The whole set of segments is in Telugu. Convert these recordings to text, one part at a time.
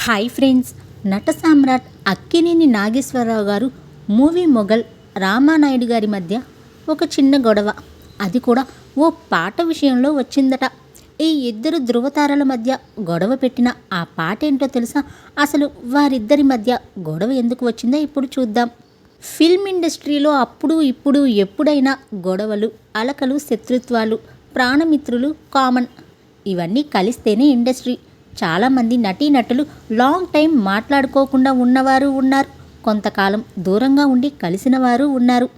హాయ్ ఫ్రెండ్స్ నట సామ్రాట్ అక్కినేని నాగేశ్వరరావు గారు మూవీ మొఘల్ రామానాయుడు గారి మధ్య ఒక చిన్న గొడవ. అది కూడా ఓ పాట విషయంలో వచ్చిందట. ఈ ఇద్దరు ధృవతారల మధ్య గొడవ పెట్టిన ఆ పాట ఏంటో తెలుసా? అసలు వారిద్దరి మధ్య గొడవ ఎందుకు వచ్చిందో ఇప్పుడు చూద్దాం. ఫిల్మ్ ఇండస్ట్రీలో అప్పుడు ఇప్పుడు ఎప్పుడైనా గొడవలు అలకలు శత్రుత్వాలు ప్రాణమిత్రులు కామన్. ఇవన్నీ కలిస్తేనే ఇండస్ట్రీ. చాలామంది నటీనటులు లాంగ్ టైం మాట్లాడుకోకుండా ఉన్నవారు ఉన్నారు. కొంతకాలం దూరంగా ఉండి కలిసిన వారు ఉన్నారు.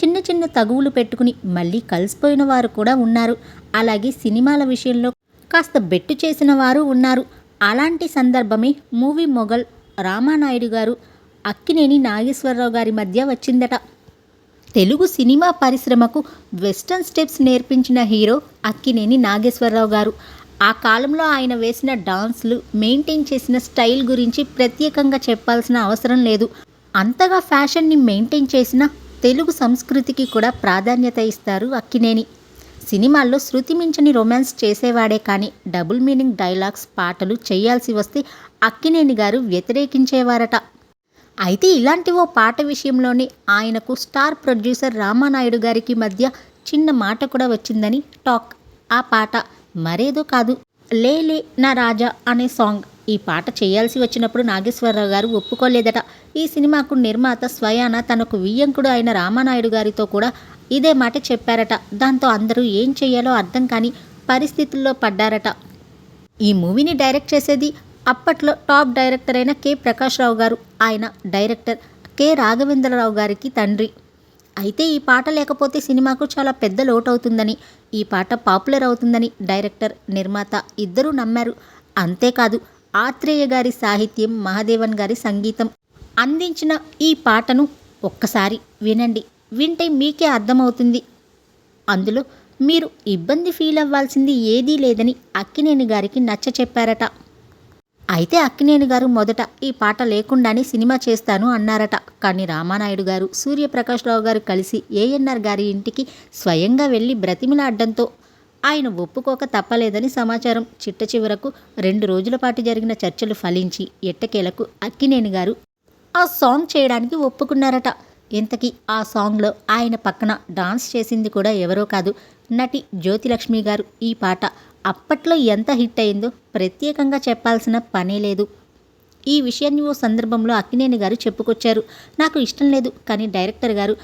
చిన్న చిన్న తగువులు పెట్టుకుని మళ్ళీ కలిసిపోయిన వారు కూడా ఉన్నారు. అలాగే సినిమాల విషయంలో కాస్త బెట్టు చేసిన వారు ఉన్నారు. అలాంటి సందర్భమే మూవీ మొఘల్ రామానాయుడు గారు అక్కినేని నాగేశ్వరరావు గారి మధ్య వచ్చిందట. తెలుగు సినిమా పరిశ్రమకు వెస్టర్న్ స్టెప్స్ నేర్పించిన హీరో అక్కినేని నాగేశ్వరరావు గారు. ఆ కాలంలో ఆయన వేసిన డాన్స్లు మెయింటైన్ చేసిన స్టైల్ గురించి ప్రత్యేకంగా చెప్పాల్సిన అవసరం లేదు. అంతగా ఫ్యాషన్ని మెయింటైన్ చేసిన తెలుగు సంస్కృతికి కూడా ప్రాధాన్యత ఇస్తారు అక్కినేని. సినిమాల్లో శృతి మించని రొమాన్స్ చేసేవాడే కానీ డబుల్ మీనింగ్ డైలాగ్స్ పాటలు చేయాల్సి వస్తే అక్కినేని గారు వ్యతిరేకించేవారట. అయితే ఇలాంటి ఓ పాట విషయంలోనే ఆయనకు స్టార్ ప్రొడ్యూసర్ రామానాయుడు గారికి మధ్య చిన్న మాట కూడా వచ్చిందని టాక్. ఆ పాట మరేదో కాదు. లేలే నా రాజా అనే సాంగ్. ఈ పాట చేయాల్సి వచ్చినప్పుడు నాగేశ్వరరావు గారు ఒప్పుకోలేదట. ఈ సినిమాకు నిర్మాత స్వయాన తనకు వియ్యంకుడు అయిన రామానాయుడు గారితో కూడా ఇదే మాట చెప్పారట. దాంతో అందరూ ఏం చేయాలో అర్థం కాని పరిస్థితుల్లో పడ్డారట. ఈ మూవీని డైరెక్ట్ చేసేది అప్పట్లో టాప్ డైరెక్టర్ అయిన కె. ప్రకాష్ రావు గారు. ఆయన డైరెక్టర్ కె. రాఘవేంద్రరావు గారికి తండ్రి. అయితే ఈ పాట లేకపోతే సినిమాకు చాలా పెద్ద లోటు అవుతుందని ఈ పాట పాపులర్ అవుతుందని డైరెక్టర్ నిర్మాత ఇద్దరూ నమ్మారు. అంతేకాదు ఆత్రేయ గారి సాహిత్యం మహాదేవన్ గారి సంగీతం అందించిన ఈ పాటను ఒక్కసారి వినండి. వింటే మీకే అర్థమవుతుంది. అందులో మీరు ఇబ్బంది ఫీల్ అవ్వాల్సింది ఏదీ లేదని అక్కినేని గారికి నచ్చ చెప్పారట అయితే అక్కినేని గారు మొదట ఈ పాట లేకుండానే సినిమా చేస్తాను అన్నారట. కానీ రామానాయుడు గారు సూర్యప్రకాష్ రావు గారు కలిసి ఏఎన్ఆర్ గారి ఇంటికి స్వయంగా వెళ్ళి బ్రతిమిలాడ్డంతో ఆయన ఒప్పుకోక తప్పలేదని సమాచారం. చిట్ట చివరకు రెండు రోజుల పాటు జరిగిన చర్చలు ఫలించి ఎట్టకేలకు అక్కినేని గారు ఆ సాంగ్ చేయడానికి ఒప్పుకున్నారట. ఇంతకీ ఆ సాంగ్లో ఆయన పక్కన డాన్స్ చేసింది కూడా ఎవరో కాదు. నటి జ్యోతిలక్ష్మి గారు ఈ పాట అప్పట్లో ఎంత హిట్ అయిందో ప్రత్యేకంగా చెప్పాల్సిన పనే లేదు. ఈ విషయాన్ని ఓ సందర్భంలో అక్కినేని గారు చెప్పుకొచ్చారు. నాకు ఇష్టం లేదు కానీ డైరెక్టర్ గారు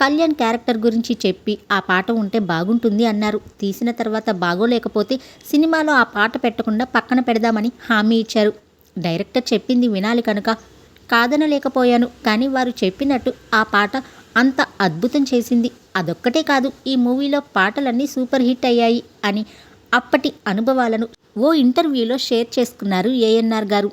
కళ్యాణ్ క్యారెక్టర్ గురించి చెప్పి ఆ పాట ఉంటే బాగుంటుంది అన్నారు. తీసిన తర్వాత బాగోలేకపోతే సినిమాలో ఆ పాట పెట్టకుండా పక్కన పెడదామని హామీ ఇచ్చారు. డైరెక్టర్ చెప్పింది వినాలి కనుక. కాదనలేకపోయాను కానీ వారు చెప్పినట్టు ఆ పాట అంత అద్భుతం చేసింది. అదొక్కటే కాదు ఈ మూవీలో పాటలన్నీ సూపర్ హిట్ అయ్యాయి అని అప్పటి అనుభవాలను ఓ ఇంటర్వ్యూలో షేర్ చేసుకున్నారు ఏఎన్ఆర్ గారు.